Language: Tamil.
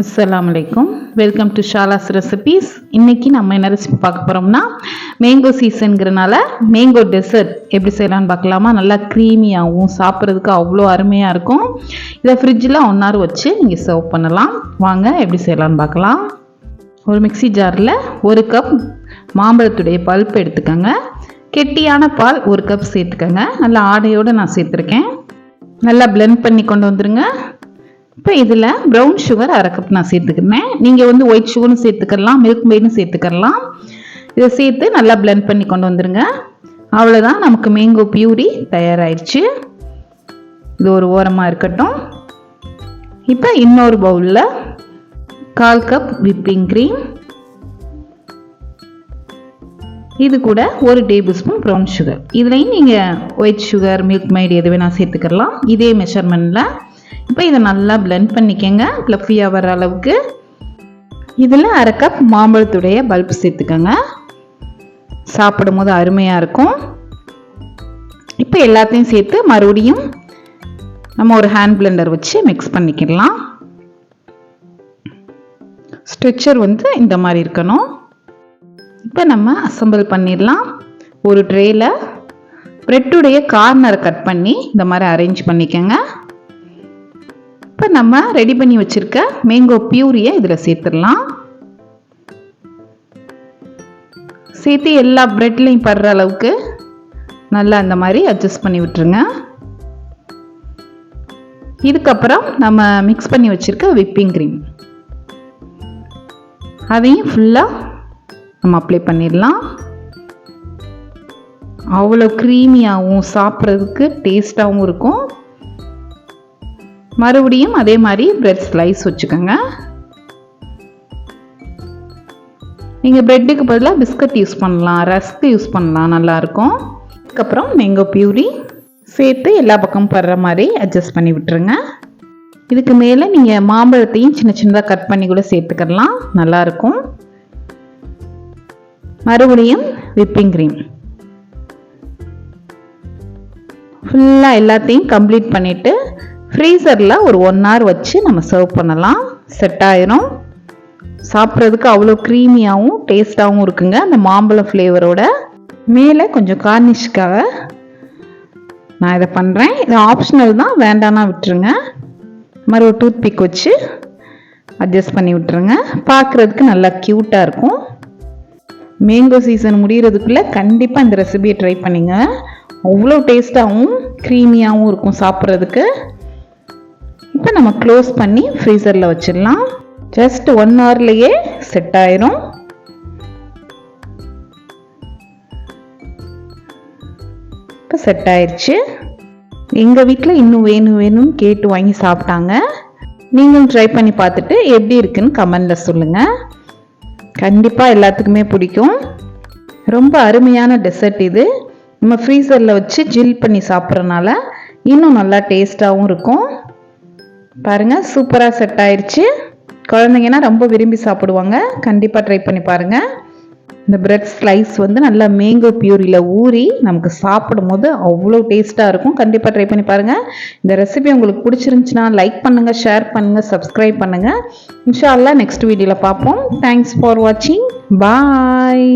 அஸ்லாம் வலைக்கும் வெல்கம் டு ஷாலாஸ் ரெசிபீஸ் இன்றைக்கி நம்ம என்ன ரெசிபி பார்க்க போகிறோம்னா மேங்கோ சீசனுங்கிறனால மேங்கோ டெசர்ட் எப்படி செய்யலான்னு பார்க்கலாமா? நல்லா க்ரீமியாகவும் சாப்பிட்றதுக்கு அவ்வளோ அருமையாக இருக்கும். இதை ஃப்ரிட்ஜில் ஒன் ஹவர் வச்சு நீங்கள் சர்வ் பண்ணலாம். வாங்க எப்படி செய்யலான்னு பார்க்கலாம். ஒரு மிக்ஸி ஜாரில் ஒரு கப் மாம்பழத்துடைய பல்ப் எடுத்துக்கோங்க. கெட்டியான பால் ஒரு கப் சேர்த்துக்கோங்க. நல்லா ஆடையோடு நான் சேர்த்துருக்கேன். நல்லா blend பண்ணி கொண்டு வந்துடுங்க இப்போ இதில் ப்ரௌன் சுகர் அரை கப் நான் சேர்த்துக்கிறேன். நீங்கள் வந்து ஒயிட் சுகரும் சேர்த்துக்கலாம் மில்க் மெய்டும் சேர்த்துக்கலாம். இதை சேர்த்து நல்லா பிளெண்ட் பண்ணி கொண்டு வந்துடுங்க அவ்வளோதான் நமக்கு மேங்கோ பியூரி தயாராகிடுச்சு இது ஒரு ஓரமாக இருக்கட்டும். இப்போ இன்னொரு பவுலில் கால் கப் விப்பிங் க்ரீம் இது கூட ஒரு டேபிள் ஸ்பூன் ப்ரௌன் சுகர் இதுலேயும் நீங்கள் ஒயிட் சுகர் மில்க் மைடு எது வேணால் சேர்த்துக்கலாம். இதே மெஷர்மெண்ட்டில் இப்போ இதை நல்லா பிளெண்ட் பண்ணிக்கங்க. ஃப்ளஃபியாக வர அளவுக்கு. இதில் அரை கப் மாம்பழத்துடைய பல்ப் சேர்த்துக்கோங்க. சாப்பிடும் போது அருமையாக இருக்கும். இப்போ எல்லாத்தையும் சேர்த்து மறுபடியும் நம்ம ஒரு ஹேண்ட் பிளெண்டர் வச்சு மிக்ஸ் பண்ணிக்கலாம் ஸ்ட்ரெச்சர் வந்து இந்த மாதிரி இருக்கணும். இப்போ நம்ம அசம்பிள் பண்ணிடலாம். ஒரு ட்ரேயில் ப்ரெட்டுடைய கார்னரை கட் பண்ணி இந்த மாதிரி அரேஞ்ச் பண்ணிக்கோங்க. நம்ம ரெடி பண்ணி வச்சுருக்க மேங்கோ பியூரியை இதில் சேர்த்துடலாம். சேர்த்து எல்லா ப்ரெட்லையும் படுற அளவுக்கு நல்லா இந்த மாதிரி அட்ஜஸ்ட் பண்ணி விட்டுருங்க. இதுக்கப்புறம் நம்ம மிக்ஸ் பண்ணி வச்சுருக்க விப்பிங் க்ரீம் அதையும் ஃபுல்லாக நம்ம அப்ளை பண்ணிடலாம். அவ்வளோ க்ரீமியாகவும் சாப்பிட்றதுக்கு டேஸ்ட்டாகவும் இருக்கும். மறுபடியும் அதே மாதிரி பிரெட் ஸ்லைஸ் வச்சுக்கோங்க. நீங்கள் ப்ரெட்டுக்கு பதிலாக பிஸ்கட் யூஸ் பண்ணலாம் ரஸ்க்கு யூஸ் பண்ணலாம் நல்லாயிருக்கும் அதுக்கப்புறம் மேங்கோ பியூரி சேர்த்து எல்லா பக்கமும் படுற மாதிரி அட்ஜஸ்ட் பண்ணி விட்டுருங்க. இதுக்கு மேலே நீங்கள் மாம்பழத்தையும் சின்ன சின்னதாக கட் பண்ணி கூட சேர்த்துக்கலாம் நல்லாயிருக்கும் மறுபடியும் விப்பிங் க்ரீம் ஃபுல்லாக எல்லாத்தையும் கம்ப்ளீட் பண்ணிவிட்டு ஃப்ரீசரில் ஒரு ஒன் ஹவர் வச்சு நம்ம சர்வ் பண்ணலாம். செட் ஆயிரும். சாப்பிட்றதுக்கு அவ்வளோ க்ரீமியாகவும் டேஸ்ட்டாகவும் இருக்குங்க. அந்த மாம்பழம் ஃப்ளேவரோட மேலே கொஞ்சம் கார்னிஷ்காக நான் இதை பண்ணுறேன் இது ஆப்ஷனல் தான். வேண்டானா விட்டுருங்க. மாதிரி ஒரு டூத் பிக் வச்சு அட்ஜஸ்ட் பண்ணி விட்டுருங்க. பார்க்குறதுக்கு நல்லா க்யூட்டாக இருக்கும். மேங்கோ சீசன் முடிகிறதுக்குள்ளே கண்டிப்பாக இந்த ரெசிபியை ட்ரை பண்ணுங்க. அவ்வளோ டேஸ்ட்டாகவும் க்ரீமியாகவும் இருக்கும் சாப்பிட்றதுக்கு. இப்போ நம்ம க்ளோஸ் பண்ணி ஃப்ரீசரில் வச்சிடலாம். ஜஸ்ட் ஒன் ஹவர்லேயே செட் ஆயிரும். இப்போ செட் ஆயிடுச்சு எங்கள் வீட்டில் இன்னும் வேணும் வேணும்னு கேட்டு வாங்கி சாப்பிட்டாங்க. நீங்களும் ட்ரை பண்ணி பார்த்துட்டு எப்படி இருக்குன்னு கமெண்டில் சொல்லுங்கள் கண்டிப்பாக எல்லாத்துக்குமே பிடிக்கும். ரொம்ப அருமையான டெசர்ட் இது. நம்ம ஃப்ரீசரில் வச்சு ஜில் பண்ணி சாப்பிட்றனால இன்னும் நல்லா டேஸ்ட்டாகவும் இருக்கும். பாருங்கள் சூப்பராக செட் ஆயிடுச்சு குழந்தைங்கன்னா ரொம்ப விரும்பி சாப்பிடுவாங்க. கண்டிப்பாக ட்ரை பண்ணி பாருங்கள் இந்த பிரெட் ஸ்லைஸ் வந்து நல்லா மேங்கோ பியூரியில் ஊறி நமக்கு சாப்பிடும் போது அவ்வளோ டேஸ்ட்டாக இருக்கும். கண்டிப்பாக ட்ரை பண்ணி பாருங்கள் இந்த ரெசிபி உங்களுக்கு பிடிச்சிருந்துச்சுன்னா லைக் பண்ணுங்கள் ஷேர் பண்ணுங்கள் சப்ஸ்கிரைப் பண்ணுங்கள் இன்ஷா நெக்ஸ்ட் வீடியோவில் பார்ப்போம். தேங்க்ஸ் ஃபார் வாட்சிங் பாய்